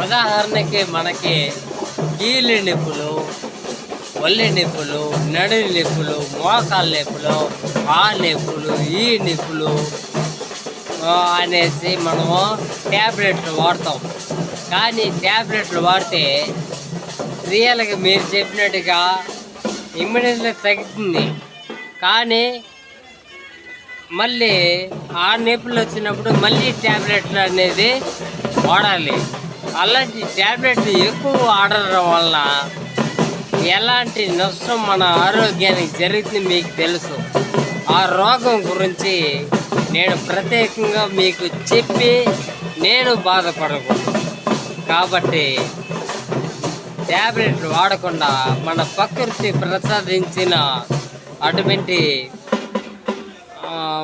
ఉదాహరణకి మనకి కీళ్ళ నొప్పులు ఒళ్ళి నొప్పులు నడు నొప్పులు మోకాల నొప్పులు ఆ నొప్పులు ఈ నొప్పులు అనేసి మనము ట్యాబ్లెట్లు వాడతాం. కానీ ట్యాబ్లెట్లు వాడితే రియల్గా మీరు చెప్పినట్టుగా ఇమ్మీడియట్గా తగ్గుతుంది. కానీ మళ్ళీ ఆ నొప్పులు వచ్చినప్పుడు మళ్ళీ ట్యాబ్లెట్లు అనేది వాడాలి. అలాంటి ట్యాబ్లెట్లు ఎక్కువ వాడడం వల్ల ఎలాంటి నష్టం మన ఆరోగ్యానికి జరుగుతుంది మీకు తెలుసు. ఆ రోగం గురించి నేను ప్రత్యేకంగా మీకు చెప్పి నేను బాధపడకూడదు. కాబట్టి ట్యాబ్లెట్లు వాడకుండా మన ప్రకృతి ప్రసాదించిన అటువంటి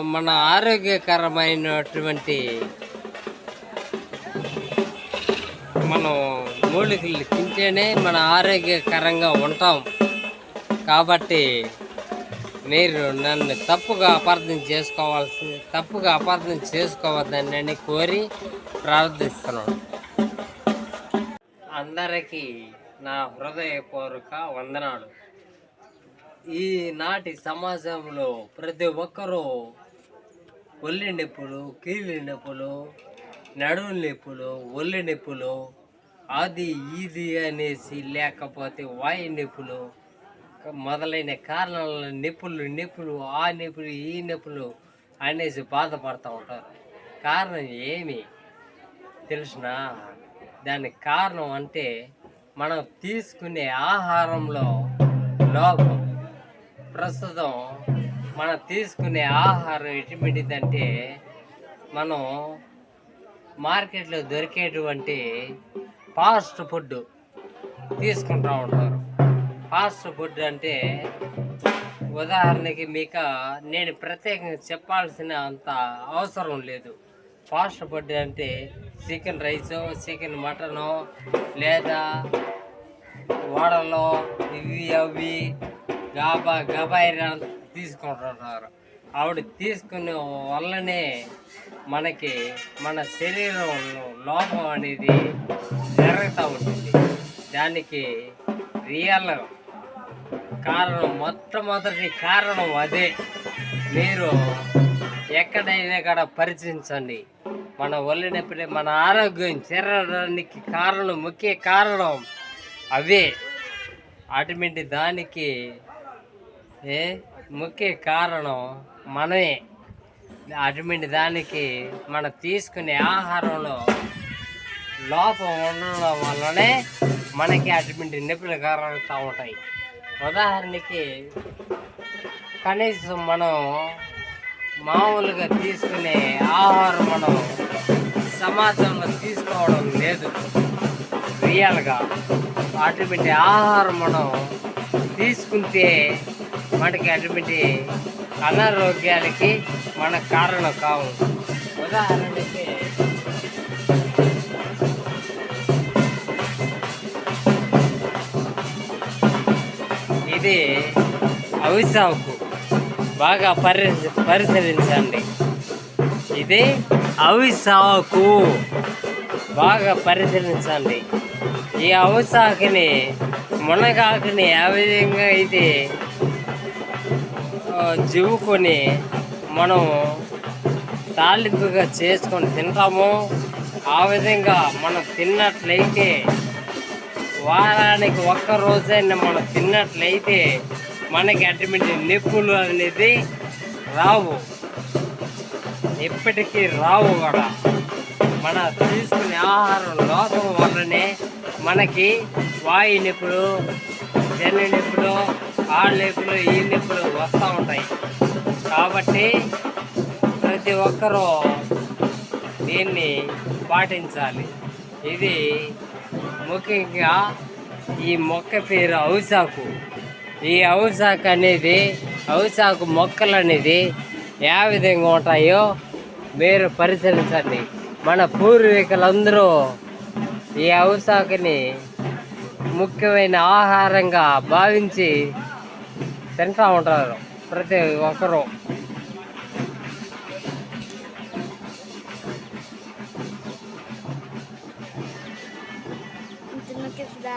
మన ఆరోగ్యకరమైనటువంటి మనం మూలికలు తింటేనే మన ఆరోగ్యకరంగా ఉంటాం. కాబట్టి మీరు నన్ను తప్పుగా అపార్థం చేసుకోవాల్సి తప్పుగా అపార్థం చేసుకోవద్దని కోరి ప్రార్థిస్తున్నాను. అందరికీ నా హృదయపూర్వక వందనాలు. ఈనాటి సమాజంలో ప్రతి ఒక్కరూ ఒళ్ళి నొప్పులు కీళ్ళ నొప్పులు నడుము నొప్పులు ఒళ్ళు నొప్పులు అది ఇది అనేసి లేకపోతే వాయు నొప్పులు మొదలైన కారణాల నొప్పులు నొప్పులు ఆ నొప్పులు ఈ నొప్పులు అనేసి బాధపడుతూ ఉంటారు. కారణం ఏమి? తెలిసిన? దానికి కారణం అంటే మనం తీసుకునే ఆహారంలో లోపం. ప్రస్తుతం మనం తీసుకునే ఆహారం ఎటువంటిదంటే మనం మార్కెట్లో దొరికేటువంటి ఫాస్ట్ ఫుడ్ తీసుకుంటూ ఉంటారు. ఫాస్ట్ ఫుడ్ అంటే ఉదాహరణకి మీకు నేను ప్రత్యేకంగా చెప్పాల్సిన అంత అవసరం లేదు. ఫాస్ట్ ఫుడ్ అంటే చికెన్ రైస్ చికెన్ మటను లేదా వడలు ఇవి అవి గాబా గబాయిరా తీసుకుంటున్నారు ఆవిడ తీసుకునే వల్లనే మనకి మన శరీరంలో లోపం అనేది జరుగుతూ ఉంటుంది. దానికి రియల్ కారణం మొట్టమొదటి కారణం అదే. మీరు ఎక్కడైనా కూడా పరిచయించండి మన ఒళ్ళు మన ఆరోగ్యం చేరడానికి కారణం ముఖ్య కారణం అవే. అటువంటి దానికి ఏ ముఖ్య కారణం మనమే అటువంటి దానికి మనం తీసుకునే ఆహారంలో లోపం ఉండడం వల్లనే మనకి అటువంటి నొప్పులు కలుగుతూ ఉంటాయి. ఉదాహరణకి కనీసం మనం మామూలుగా తీసుకునే ఆహారం మనం సమాజంలో తీసుకోవడం లేదు. రియల్గా అటువంటి ఆహారం మనం తీసుకుంటే మనకి అటువంటి అనారోగ్యాలకి మన కారణం కావు. ఉదాహరణకి ఇది అవిసాకు బాగా పరి పరిశీలించండి. ఇది అవిసాకు బాగా పరిశీలించండి. ఈ అవిసాకుని మునగాకుని ఏ విధంగా అయితే జీవుకొని మనం తాలింపుగా చేసుకొని తింటాము. ఆ విధంగా మనం తిన్నట్లయితే వారానికి ఒక్క రోజైనా మనం తిన్నట్లయితే మనకి అటువంటి నొప్పులు అనేది రావు. ఎప్పటికీ రావు కూడా. మన తీసుకునే ఆహారం లోపం వల్లనే మనకి వాయు నొప్పులు జల్లి నొప్పులు ఆ నొప్పులు ఈ నొప్పులు వస్తూ ఉంటాయి. కాబట్టి ప్రతి ఒక్కరూ దీన్ని పాటించాలి. ఇది ముఖ్యంగా ఈ మొక్క పేరు ఔసాకు. ఈ ఔసాకు అనేది ఔసాకు మొక్కలు అనేది ఏ విధంగా ఉంటాయో మీరు పరిశీలించండి. మన పూర్వీకులందరూ ఈ ఔసాకుని ముఖ్యమైన ఆహారంగా భావించి తింటూ ఉంటారు ప్రతి ఒక్కరూ నొక్కిస్తుందా